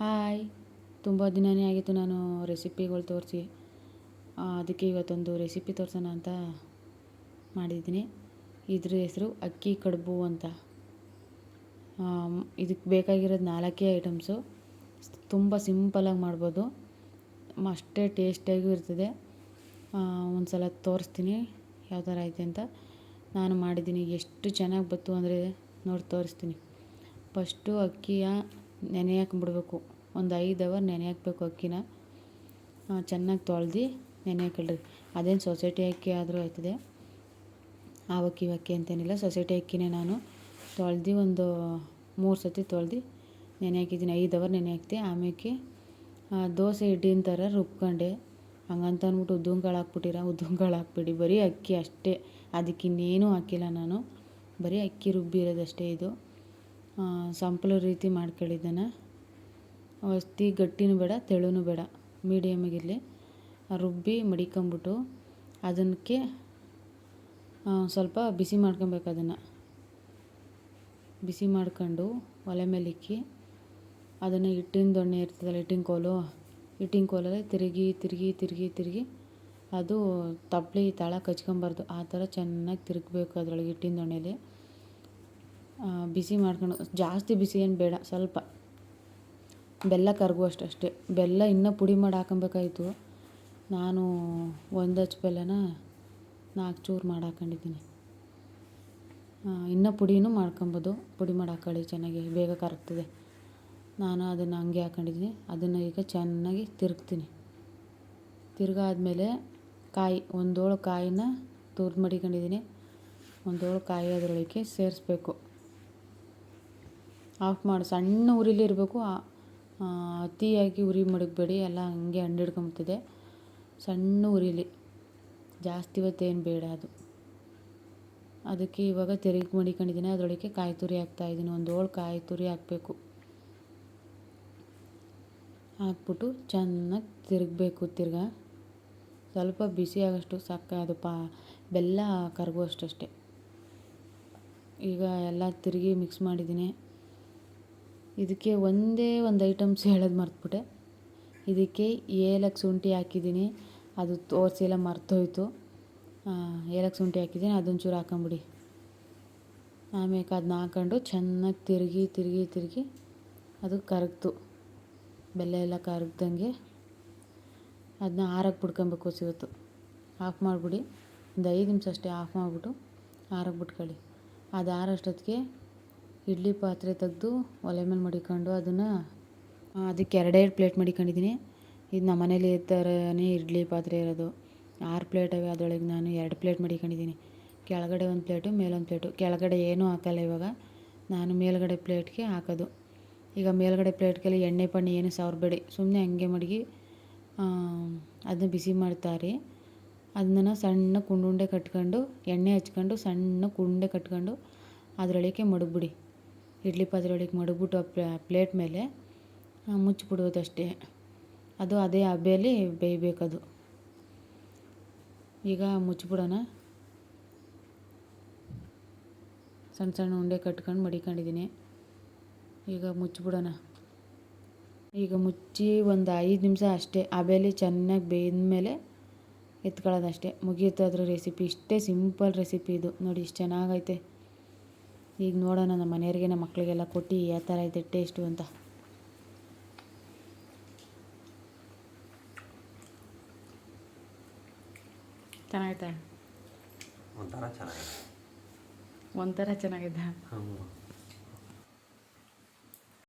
Hi. ತುಂಬ ದಿನವೇ ಆಗಿತ್ತು ನಾನು ರೆಸಿಪಿಗಳು ತೋರಿಸಿ. ಅದಕ್ಕೆ ಇವತ್ತೊಂದು ರೆಸಿಪಿ ತೋರಿಸೋಣ ಅಂತ ಮಾಡಿದ್ದೀನಿ. ಇದ್ರ ಹೆಸರು ಅಕ್ಕಿ ಕಡುಬು ಅಂತ. ಇದಕ್ಕೆ ಬೇಕಾಗಿರೋದು ನಾಲ್ಕೇ ಐಟಮ್ಸು. ತುಂಬ ಸಿಂಪಲಾಗಿ ಮಾಡ್ಬೋದು. ಅಷ್ಟೇ ಟೇಸ್ಟಿಯಾಗೂ ಇರ್ತದೆ. ಒಂದು ಸಲ ತೋರಿಸ್ತೀನಿ ಯಾವ ಥರ ಐತೆ ಅಂತ. ನಾನು ಮಾಡಿದ್ದೀನಿ. ಎಷ್ಟು ಚೆನ್ನಾಗಿ ಬಂತು ಅಂದರೆ ನೋಡಿ ತೋರಿಸ್ತೀನಿ. ಫಸ್ಟು ಅಕ್ಕಿಯ ನೆನೆ ಹಾಕ್ಬಿಡ್ಬೇಕು ಒಂದು ಐದು ಅವರ್ ನೆನೆ ಹಾಕ್ಬೇಕು ಅಕ್ಕಿನ ಚೆನ್ನಾಗಿ ತೊಳ್ದು ನೆನೆ ಹಾಕಿಡ್ರಿ ಅದೇನು ಸೊಸೈಟಿ ಅಕ್ಕಿ ಆದರೂ ಆಯ್ತದೆ. ಆ ಅಕ್ಕಿ ಈ ಅಕ್ಕಿ ಅಂತೇನಿಲ್ಲ. ಸೊಸೈಟಿ ಅಕ್ಕಿನೇ ನಾನು. ತೊಳ್ದು ಒಂದು ಮೂರು ಸತಿ ತೊಳ್ದು ನೆನೆ ಹಾಕಿದ್ದೀನಿ ಐದು ಅವರ್ ನೆನೆ ಹಾಕ್ತೆ ಆಮೇಲೆ ದೋಸೆ ಇಡ್ಡಿನ ಥರ ರುಬ್ಕೊಂಡೆ. ಹಂಗಂತ ಅಂದ್ಬಿಟ್ಟು ಉದ್ದುಂಗಳು ಹಾಕ್ಬಿಟ್ಟಿರ? ಉದ್ದುಂಗಾಳು ಹಾಕ್ಬೇಡಿ. ಬರೀ ಅಕ್ಕಿ ಅಷ್ಟೇ. ಅದಕ್ಕೆ ಇನ್ನೇನೂ ಹಾಕಿಲ್ಲ ನಾನು. ಬರೀ ಅಕ್ಕಿ ರುಬ್ಬಿರೋದಷ್ಟೇ ಇದು. ಸಂಪಲು ರೀತಿ ಮಾಡ್ಕೊಳ್ಳಿದ್ದಾನೆ ಅತಿ ಗಟ್ಟಿನೂ ಬೇಡ, ತೆಳುನೂ ಬೇಡ. ಮೀಡಿಯಮಾಗಿರಲಿ ರುಬ್ಬಿ ಮಡಿಕೊಂಬಿಟ್ಟು ಅದಕ್ಕೆ ಸ್ವಲ್ಪ ಬಿಸಿ ಮಾಡ್ಕೊಬೇಕು ಅದನ್ನು. ಬಿಸಿ ಮಾಡ್ಕೊಂಡು ಒಲೆ ಮೇಲೆ ಇಕ್ಕಿ ಅದನ್ನು ಹಿಟ್ಟಿನ ದೊಣ್ಣೆ ಇರ್ತದಲ್ಲ, ಹಿಟ್ಟಿನ ಕೋಲು, ಹಿಟ್ಟಿನ ಕೋಲಲ್ಲಿ ತಿರುಗಿ ತಿರುಗಿ ತಿರುಗಿ ತಿರುಗಿ ಅದು ತಪ್ಪಲಿ ತಳ ಕಚ್ಕೊಂಬಾರ್ದು ಆ ಥರ ಚೆನ್ನಾಗಿ ತಿರುಗಬೇಕು ಅದರೊಳಗೆ ಹಿಟ್ಟಿನ ದೊಣ್ಣೆಲಿ. ಬಿಸಿ ಮಾಡ್ಕೊಂಡು, ಜಾಸ್ತಿ ಬಿಸಿ ಏನು ಬೇಡ, ಸ್ವಲ್ಪ. ಬೆಲ್ಲ ಕರಗುವಷ್ಟು ಬೆಲ್ಲ ಇನ್ನೂ ಪುಡಿ ಮಾಡಿ ಹಾಕೊಬೇಕಾಯ್ತು. ನಾನು ಒಂದು ಹಚ್ಚು ಬೆಲ್ಲನ ನಾಲ್ಕು ಚೂರು ಮಾಡಿ ಹಾಕೊಂಡಿದ್ದೀನಿ. ಇನ್ನೂ ಪುಡಿನೂ ಮಾಡ್ಕೊಬೋದು. ಪುಡಿ ಮಾಡಿ ಹಾಕೊಳ್ಳಿ, ಚೆನ್ನಾಗಿ ಬೇಗ ಕರಗ್ತದೆ. ನಾನು ಅದನ್ನು ಹಂಗೆ ಹಾಕೊಂಡಿದ್ದೀನಿ. ಅದನ್ನು ಈಗ ಚೆನ್ನಾಗಿ ತಿರುಗ್ತೀನಿ. ತಿರ್ಗಾದ್ಮೇಲೆ ಕಾಯಿ, ಒಂದೋಳು ಕಾಯಿನ ತುರ್ದು ಮಡಿಕೊಂಡಿದ್ದೀನಿ. ಒಂದೋಳು ಕಾಯಿ ಅದರೊಳಗೆ ಸೇರಿಸ್ಬೇಕು. ಆಫ್ ಮಾಡಿ. ಸಣ್ಣ ಉರಿಲಿ ಇರಬೇಕು. ಅತಿಯಾಗಿ ಉರಿ ಮಡಗಬೇಡಿ. ಎಲ್ಲ ಹಂಗೆ ಅಂಡಿಡ್ಕೊಂಬಿಡ್ತದೆ. ಸಣ್ಣ ಉರಿಲಿ ಜಾಸ್ತಿ ಹೊತ್ತೇನು ಬೇಡ ಅದು. ಅದಕ್ಕೆ ಇವಾಗ ತೆರಿಗೆ ಮಡಿಕೊಂಡಿದ್ದೀನಿ. ಅದರೊಳಗೆ ಕಾಯಿ ತುರಿ ಹಾಕ್ತಾಯಿದ್ದೀನಿ ಒಂದು ಹೋಳು ಕಾಯಿ ತುರಿ ಹಾಕಬೇಕು. ಹಾಕ್ಬಿಟ್ಟು ಚೆನ್ನಾಗಿ ತಿರುಗಬೇಕು ತಿರ್ಗಾ. ಸ್ವಲ್ಪ ಬಿಸಿ ಆಗೋಷ್ಟು ಸಕ್ಕ ಅದು ಪಾ, ಬೆಲ್ಲ ಕರಗುವಷ್ಟಷ್ಟೇ. ಈಗ ಎಲ್ಲ ತಿರುಗಿ ಮಿಕ್ಸ್ ಮಾಡಿದ್ದೀನಿ. ಇದಕ್ಕೆ ಒಂದೇ ಒಂದು ಐಟಮ್ಸ್ ಹೇಳೋದು ಮರ್ತ್ಬಿಟ್ಟೆ. ಇದಕ್ಕೆ ಏಲಕ್ಕಿ ಶುಂಠಿ ಹಾಕಿದ್ದೀನಿ. ಅದು ತೋರಿಸಿಲ್ಲ ಮರ್ತೋಯ್ತು. ಏಲಕ್ಕಿ ಶುಂಠಿ ಹಾಕಿದ್ದೀನಿ. ಅದೊಂಚೂರು ಹಾಕೊಂಬಿಡಿ. ಆಮೇಲೆ ಅದನ್ನ ಹಾಕೊಂಡು ಚೆನ್ನಾಗಿ ತಿರುಗಿ ತಿರುಗಿ ತಿರುಗಿ ಅದು ಕರಗ್ತು. ಬೆಲ್ಲ ಎಲ್ಲ ಕರಗ್ದಂಗೆ ಅದನ್ನ ಆರಕ್ಕೆ ಬಿಡ್ಕೊಬೇಕು ಸಿಗುತ್ತು ಆಫ್ ಮಾಡಿಬಿಡಿ. ಒಂದು ಐದು ನಿಮಿಷ ಅಷ್ಟೇ ಆಫ್ ಮಾಡಿಬಿಟ್ಟು ಆರಕ್ಕೆ ಬಿಟ್ಕೊಳ್ಳಿ ಅದು ಆರೋಷ್ಟೊತ್ತಿಗೆ ಇಡ್ಲಿ ಪಾತ್ರೆ ತೆಗೆದು ಒಲೆ ಮೇಲೆ ಮಡಿಕೊಂಡು ಅದನ್ನು ಅದಕ್ಕೆ ಎರಡೆರಡು ಪ್ಲೇಟ್ ಮಡಿಕೊಂಡಿದ್ದೀನಿ. ಇದು ನಮ್ಮ ಮನೇಲಿ ಈ ಥರನೇ ಇಡ್ಲಿ ಪಾತ್ರೆ ಇರೋದು. ಆರು ಪ್ಲೇಟ್ ಅವೆ, ಅದರೊಳಗೆ ನಾನು ಎರಡು ಪ್ಲೇಟ್ ಮಡಿಕೊಂಡಿದ್ದೀನಿ. ಕೆಳಗಡೆ ಒಂದು ಪ್ಲೇಟು, ಮೇಲೊಂದು ಪ್ಲೇಟು. ಕೆಳಗಡೆ ಏನೂ ಹಾಕಲ್ಲ ಇವಾಗ. ನಾನು ಮೇಲ್ಗಡೆ ಪ್ಲೇಟ್ಗೆ ಹಾಕೋದು. ಈಗ ಮೇಲ್ಗಡೆ ಪ್ಲೇಟ್ಗೆಲ್ಲ ಎಣ್ಣೆ ಪಣ್ಣೆ ಏನು ಸವರಬೇಡಿ. ಸುಮ್ಮನೆ ಹಂಗೆ ಮಡಗಿ ಅದನ್ನ ಬಿಸಿ ಮಾಡ್ತಾರೆ. ಅದನ್ನ ಸಣ್ಣ ಕುಂಡುಂಡೆ ಕಟ್ಕೊಂಡು, ಎಣ್ಣೆ ಹಚ್ಕೊಂಡು ಸಣ್ಣ ಕುಂಡೆ ಕಟ್ಕೊಂಡು ಅದರೊಳಗೆ ಮಡಗ್ಬಿಡಿ. ಇಡ್ಲಿ ಪಾತ್ರೆ ಒಳಗೆ ಮಡಗ್ಬಿಟ್ಟು ಆ ಪ್ಲೇಟ್ ಮೇಲೆ ಮುಚ್ಚಿಬಿಡೋದಷ್ಟೇ. ಅದು ಅದೇ ಹಬೆಯಲ್ಲಿ ಬೇಯಬೇಕದು. ಈಗ ಮುಚ್ಚಿಬಿಡೋಣ. ಸಣ್ಣ ಸಣ್ಣ ಉಂಡೆ ಕಟ್ಕೊಂಡು ಮಡಿಕೊಂಡಿದ್ದೀನಿ. ಈಗ ಮುಚ್ಚಿಬಿಡೋಣ. ಈಗ ಮುಚ್ಚಿ ಒಂದು ಐದು ನಿಮಿಷ ಅಷ್ಟೇ. ಹಬೆಯಲ್ಲಿ ಚೆನ್ನಾಗಿ ಬೇಯ್ದ ಮೇಲೆ ಎತ್ಕೊಳ್ಳೋದಷ್ಟೇ. ಮುಗಿಯುತ್ತೆ ಅದರ ರೆಸಿಪಿ ಇಷ್ಟೇ ಸಿಂಪಲ್ ರೆಸಿಪಿ ಇದು. ನೋಡಿ, ಇಷ್ಟು ಚೆನ್ನಾಗೈತೆ. ಈಗ ನೋಡೋಣ ನಮ್ಮ ಮನೆಯವ್ರಿಗೆ ನಮ್ಮ ಮಕ್ಕಳಿಗೆಲ್ಲ ಕೊಟ್ಟು ಯಾವ ಥರ ಇದೆ ಟೇಸ್ಟು ಅಂತ. ಚೆನ್ನಾಗೈತೆ? ಒಂಥರ ಚೆನ್ನಾಗಿದೆ. ಒಂಥರ ಚೆನ್ನಾಗಿದೆ.